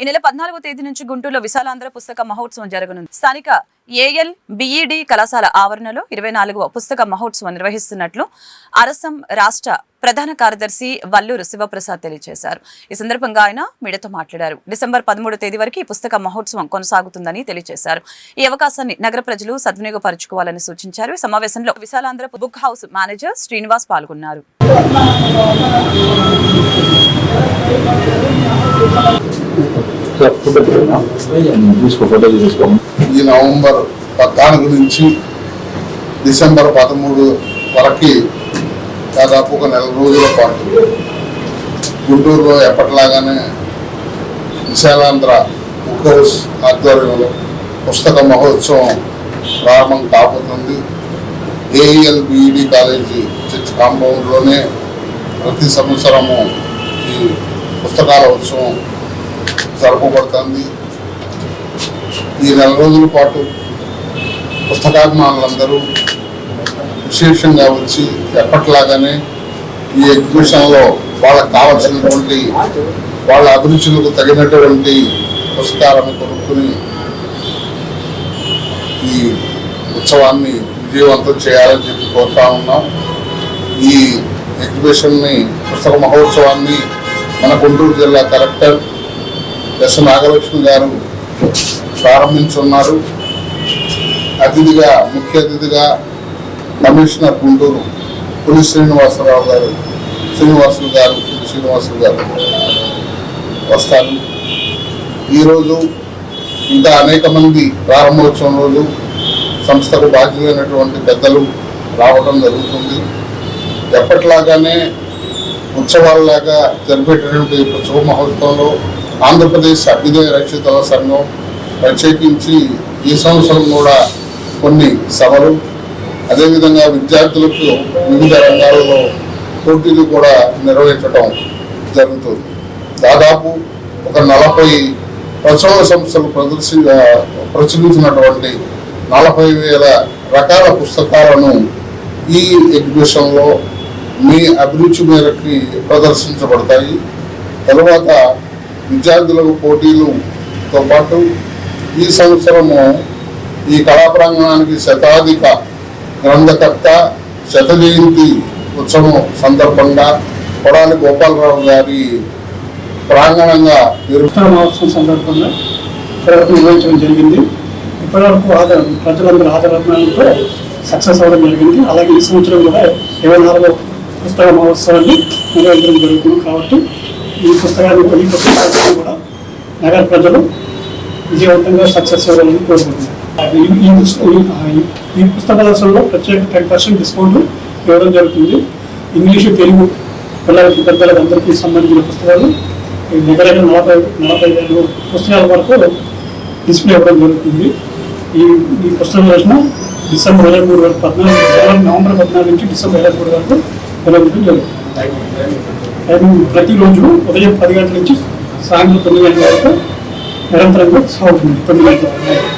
ఈ నెల పద్నాలుగో తేదీ నుంచి గుంటూరులో విశాలాంధ్ర పుస్తక మహోత్సవం జరగనుంది. స్థానిక ఏఎల్ బిఈడి కళాశాల ఆవరణలో ఇరవై నాలుగవ పుస్తక మహోత్సవం నిర్వహిస్తున్నట్లు అరసం రాష్ట్ర ప్రధాన కార్యదర్శి వల్లూరు శివప్రసాద్ తెలియజేశారు. ఈ సందర్భంగా ఆయన మీడియాతో మాట్లాడారు. డిసెంబర్ పదమూడో తేదీ వరకు ఈ పుస్తక మహోత్సవం కొనసాగుతుందని తెలియజేశారు. ఈ అవకాశాన్ని నగర ప్రజలు సద్వినియోగపరచుకోవాలని సూచించారు. ఈ సమావేశంలో Visalaandhra book house manager Srinivas పాల్గొన్నారు. ఈ నవంబర్ పద్నాలుగు నుంచి డిసెంబర్ పదమూడు వరకు దాదాపు ఒక నెల రోజుల పాటు గుంటూరులో ఎప్పటిలాగానే విశాలాంధ్ర బుక్ హౌస్ ఆధ్వర్యంలో పుస్తక మహోత్సవం ప్రారంభం కాబోతుంది. ఏఈఎల్ బిఈడి కాలేజీ చర్చ్ కాంపౌండ్లోనే ప్రతి సంవత్సరము ఈ పుస్తకాల ఉత్సవం జరపబడుతుంది ఈ నెల రోజుల పాటు పుస్తకాభిమానులందరూ విశేషంగా వచ్చి ఎప్పటిలాగానే ఈ ఎగ్జిబిషన్లో వాళ్ళకు కావలసినటువంటి వాళ్ళ అభిరుచులకు తగినటువంటి పుస్తకాలను కొనుక్కుని ఈ ఉత్సవాన్ని విజయవంతం చేయాలని చెప్పి కోరుతా ఉన్నాం. ఈ ఎగ్జిబిషన్ని పుస్తక మహోత్సవాన్ని మన గుంటూరు జిల్లా కలెక్టర్ ఎస్ నాగలక్ష్మి గారు ప్రారంభించున్నారు. అతిథిగా ముఖ్య అతిథిగా కమిషనర్ గుంటూరు పులి శ్రీనివాసరావు గారు శ్రీనివాసులు గారు పులి శ్రీనివాసులు గారు వస్తారు. ఈరోజు ఇంకా అనేక మంది ప్రారంభోత్సవం రోజు సంస్థకు బాధ్యులైనటువంటి పెద్దలు రావడం జరుగుతుంది. ఎప్పటిలాగానే ఉత్సవాలలాగా జరిపేటటువంటి శుభ మహోత్సవంలో ఆంధ్రప్రదేశ్ అభ్యుదయ రక్షిత సంఘం ప్రత్యేకించి ఈ సంవత్సరం కూడా కొన్ని సభలు అదేవిధంగా విద్యార్థులకు వివిధ రంగాలలో పోటీలు కూడా నిర్వహించడం జరుగుతుంది. దాదాపు ఒక నలభై ప్రచురణ సంస్థలు ప్రదర్శి ప్రచురించినటువంటి నలభై వేల రకాల పుస్తకాలను ఈ ఎగ్జిబిషన్లో మీ అభిరుచి మేరకి ప్రదర్శించబడతాయి. తరువాత విద్యార్థులకు పోటీలుతో పాటు ఈ సంవత్సరము ఈ కళా ప్రాంగణానికి శతాధిక గ్రంథకర్త శత జయంతి ఉత్సవం సందర్భంగా కొడాలి గోపాలరావు గారి ప్రాంగణంగా మహోత్సవం సందర్భంగా ఇప్పటివరకు నిర్వహించడం జరిగింది. ఇప్పటివరకు ఆధార ప్రజలందరూ ఆధారంతో సక్సెస్ అవ్వడం జరిగింది. అలాగే ఈ సంవత్సరం కూడా ఇరవై నాలుగో పుస్తక మహోత్సవాన్ని నిర్వహించడం జరుగుతుంది కాబట్టి ఈ పుస్తకాలు ఈ పుస్తకాలను కూడా నగర ప్రజలు విజయవంతంగా సక్సెస్ అవ్వాలని కోరుకుంటున్నాను ఈ పుస్తక ప్రదర్శనలో ప్రత్యేక టెన్ పర్సెంట్ డిస్కౌంట్ ఇవ్వడం జరుగుతుంది. ఇంగ్లీషు తెలుగు పిల్లలకి పెద్దలకు అందరికీ సంబంధించిన పుస్తకాలు ఈ దగ్గర నలభై నలభై ఐదు పుస్తకాల వరకు డిస్ప్లే ఇవ్వడం జరుగుతుంది. ఈ ఈ పుస్తకం రోజున డిసెంబర్ ఇరవై మూడు వరకు పద్నాలుగు నవంబర్ పద్నాలుగు నుంచి డిసెంబర్ ఇరవై మూడు వరకు నిర్వహించడం జరుగుతుంది టైమింగ్ ప్రతిరోజు ఉదయం పది గంటల నుంచి సాయంత్రం తొమ్మిది గంటల వరకు నిరంతరంగా సాగుతుంది. తొమ్మిది గంటల వరకు.